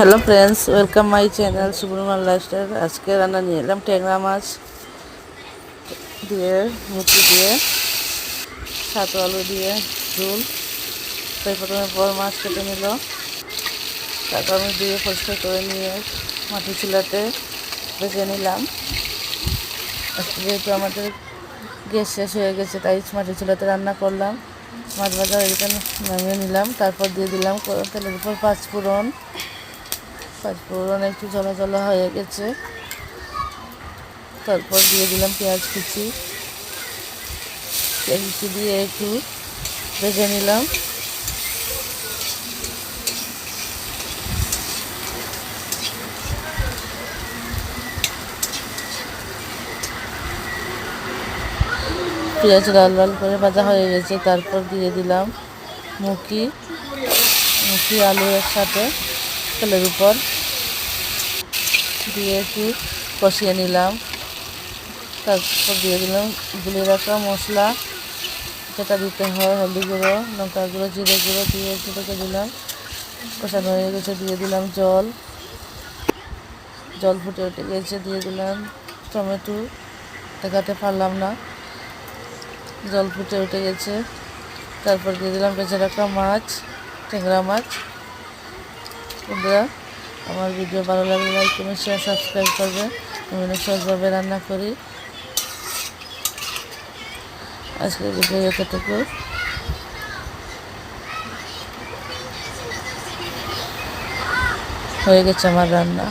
Hello friends welcome my channel Subraman lifestyle আজকে রান্না নিয়ে এলাম ট্যাংরা মাছ দিয়ে মুখি দিয়ে সাতু আলু দিয়ে ঝুল তাই প্রথমে বড় মাছ কেটে নিল তারপর আমি দিয়ে পরিষ্কার করে নিয়ে মাটি চুলাতে ভেজে নিলাম যেহেতু আমাদের গ্যাস শেষ হয়ে গেছে, তাই মাটি চুলাতে রান্না করলাম মাছ ভাজা গেছে নামিয়ে নিলাম তারপর দিয়ে দিলাম। তেলের উপর পাঁচ ফোড়ন। পাঁচফোড়ন একটু জলা হয়ে গেছে। তারপর দিয়ে দিলাম পেঁয়াজ কুচি। পেঁয়াজ কুচি দিয়ে একটু ভেজে নিলাম। পেঁয়াজ লাল লাল করে ভাজা হয়ে গেছে, তারপর দিয়ে দিলাম মুখি মুখি আলু একসাথে তেলের উপর। দিয়ে একটু কষিয়ে নিলাম। তারপর দিয়ে দিলাম গুলে রাখা মশলা। যেটা দিতে হয় হলদি গুঁড়ো, লঙ্কা গুঁড়ো, জিরে গুঁড়ো দিয়ে একটু রেখে দিলাম। কষানো হয়ে গেছে, দিয়ে দিলাম জল। জল ফুটে উঠে গেছে, দিয়ে দিলাম টমেটো। দেখাতে পারলাম না। জল ফুটে উঠে গেছে। তারপর দিয়ে দিলাম বেঁচে রাখা মাছ, ট্যাংরা মাছ। বন্ধুরা, আমার ভিডিও ভালো লাগলে লাইক কমেন্ট শেয়ার সাবস্ক্রাইব করবে। আমি অনেক সহজভাবে রান্না করি। আজকের ভিডিও এতটুকু। হয়ে গেছে আমার রান্না।